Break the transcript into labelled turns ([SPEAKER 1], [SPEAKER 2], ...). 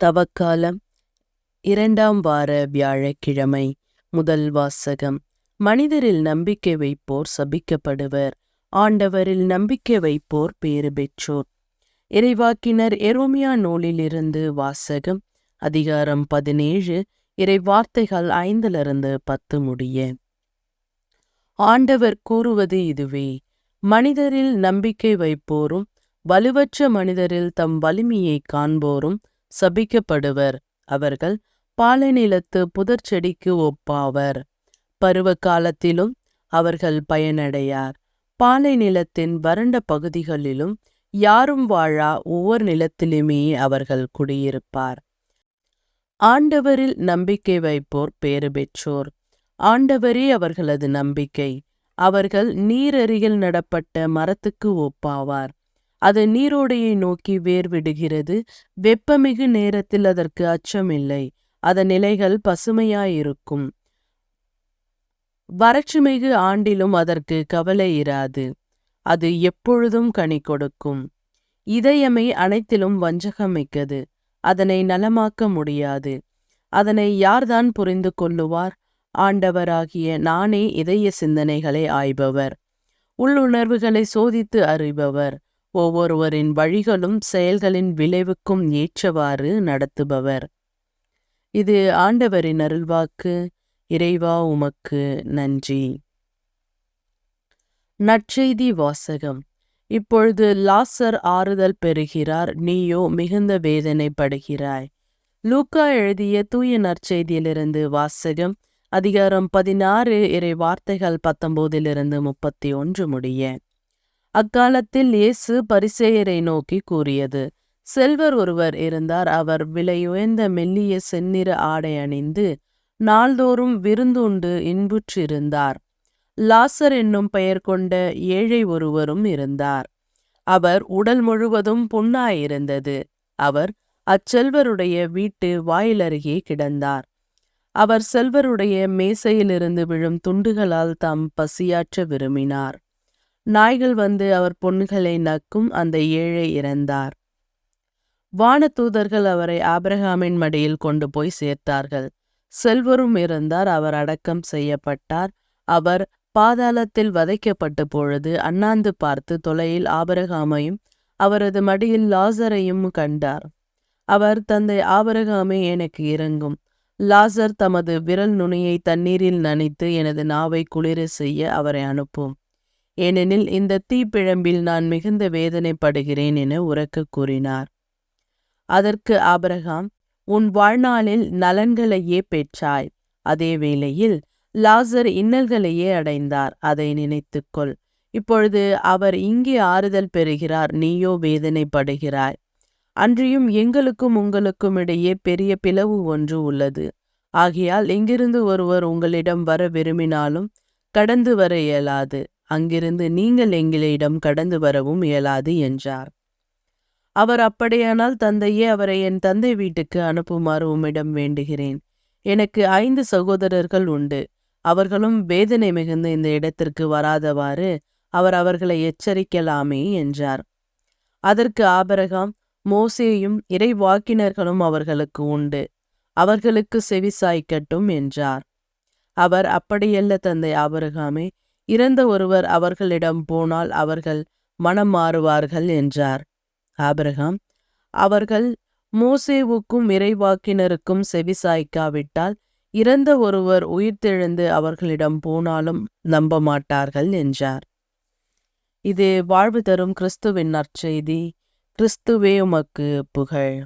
[SPEAKER 1] தவக்காலம். இரண்டாம் வார வியாழக்கிழமை முதல் வாசகம். மனிதரில் நம்பிக்கை வைப்போர் சபிக்கப்படுவர். ஆண்டவரில் நம்பிக்கை வைப்போர் பேறு பெற்றோர். இறைவாக்கினர் எரோமியா நூலிலிருந்து வாசகம் அதிகாரம் பதினேழு இறை வார்த்தைகள் ஐந்திலிருந்து பத்து முடிய. ஆண்டவர் கூறுவது இதுவே மனிதரில் நம்பிக்கை வைப்போரும் வலுவற்ற மனிதரில் தம் வலிமையை காண்போரும் சபிக்கப்படுவர். அவர்கள் பாலைநிலத்து புதர் செடிக்கு ஒப்பாவர். பருவ காலத்திலும் அவர்கள் பயனடையார். பாலை நிலத்தின் வறண்ட பகுதிகளிலும் யாரும் வாழா ஒவ்வொரு நிலத்திலுமே அவர்கள் குடியிருப்பார். ஆண்டவரில் நம்பிக்கை வைப்போர் பேறு பெற்றோர். ஆண்டவரே அவர்களது நம்பிக்கை. அவர்கள் நீரருகில் நடப்பட்ட மரத்துக்கு ஒப்பாவார். அது நீரோடையை நோக்கி வேர் விடுகிறது வெப்பமிகு நேரத்தில் அதற்கு அச்சமில்லை. அதன் நிலைகள் பசுமையாயிருக்கும். வறட்சிமிகு ஆண்டிலும் அதற்கு கவலை இராது. அது எப்பொழுதும் கனி கொடுக்கும். இதயமே அனைத்திலும் வஞ்சகமிக்கது அதனை நலமாக்க முடியாது. அதனை யார்தான் புரிந்து கொள்ளுவார்? ஆண்டவராகிய நானே இதய சிந்தனைகளை ஆய்பவர். உள்ளுணர்வுகளை சோதித்து அறிபவர். ஒவ்வொருவரின் வழிகளும் செயல்களின் விளைவுக்கும் ஏற்றவாறு நடத்துபவர். இது ஆண்டவரின் அருள்வாக்கு. இறைவா உமக்கு நன்றி. நற்செய்தி வாசகம். இப்பொழுது லாசர் ஆறுதல் பெறுகிறார். நீயோ மிகுந்த வேதனைப்படுகிறாய். லூக்கா எழுதிய தூய நற்செய்தியிலிருந்து வாசகம். அதிகாரம் பதினாறு இறை வார்த்தைகள் பத்தொன்பதிலிருந்து முப்பத்தி ஒன்று முடிய. அக்காலத்தில் இயேசு பரிசேயரை நோக்கி கூறியது. செல்வர் ஒருவர் இருந்தார். அவர் விலையுயர்ந்த மெல்லிய செந்நிற ஆடை அணிந்து நாள்தோறும் விருந்துண்டு இன்புற்றிருந்தார். லாசர் என்னும் பெயர் கொண்ட ஏழை ஒருவரும் இருந்தார். அவர் உடல் முழுவதும் புண்ணாயிருந்தது அவர் அச்செல்வருடைய வீட்டு வாயிலருகே கிடந்தார். அவர் செல்வருடைய மேசையிலிருந்து விழும் துண்டுகளால் தாம் பசியாற்ற விரும்பினார். நாய்கள் வந்து அவர் பொண்ணுகளை நக்கும் அந்த ஏழை இறந்தார். வானதூதர்கள் அவரை ஆபிரகாமின் மடியில் கொண்டு போய் சேர்த்தார்கள். செல்வரும் இருந்தார் அவர் அடக்கம் செய்யப்பட்டார். அவர் பாதாளத்தில் வதைக்கப்பட்ட பொழுது அண்ணாந்து பார்த்து தொலையில் ஆபரகாமையும் அவரது மடியில் லாசரையும் கண்டார். அவர் தந்தை ஆபரகாமே எனக்கு இறங்கும். லாசர் தமது விரல் நுனியை தண்ணீரில் நனைத்து எனது நாவை குளிர செய்ய அவரை அனுப்பும். ஏனெனில் இந்த தீப்பிழம்பில் நான் மிகுந்த வேதனைப்படுகிறேன் என உரக்க கூறினார். அதற்கு ஆபரகாம் உன் வாழ்நாளில் நலன்களையே பெற்றாய். அதே வேளையில் லாசர் இன்னல்களையே அடைந்தார். அதை நினைத்துக்கொள். இப்பொழுது அவர் இங்கே ஆறுதல் பெறுகிறார். நீயோ வேதனைப்படுகிறாய். அன்றியும் எங்களுக்கும் உங்களுக்கும் இடையே பெரிய பிளவு ஒன்று உள்ளது. ஆகையால் இங்கிருந்து ஒருவர் உங்களிடம் வர விரும்பினாலும் கடந்து வர இயலாது. அங்கிருந்து நீங்கள் எங்களிடம் கடந்து வரவும் இயலாது என்றார். அவர் அப்படியானால் தந்தையே அவரை என் தந்தை வீட்டுக்கு அனுப்புமாறு உம்மிடம் வேண்டுகிறேன். எனக்கு ஐந்து சகோதரர்கள் உண்டு. அவர்களும் வேதனை மிகுந்த இந்த இடத்திற்கு வராதவாறு அவர் அவர்களை எச்சரிக்கலாமே என்றார். அதற்கு ஆபரகாம் மோசேயும் இறைவாக்கினர்களும் அவர்களுக்கு உண்டு. அவர்களுக்கு செவி சாய்க்கட்டும் என்றார். அவர் அப்படியல்ல தந்தை ஆபரகாமே இறந்த ஒருவர் அவர்களிடம் போனால் அவர்கள் மனம் மாறுவார்கள் என்றார். ஆபிரகாம் அவர்கள் மோசேவுக்கும் இறைவாக்கினருக்கும் செவிசாய்க்காவிட்டால் இறந்த ஒருவர் உயிர்த்தெழுந்து அவர்களிடம் போனாலும் நம்ப மாட்டார்கள் என்றார். இது வாழ்வு தரும் கிறிஸ்துவின் நற்செய்தி கிறிஸ்துவே உமக்கு புகழ்.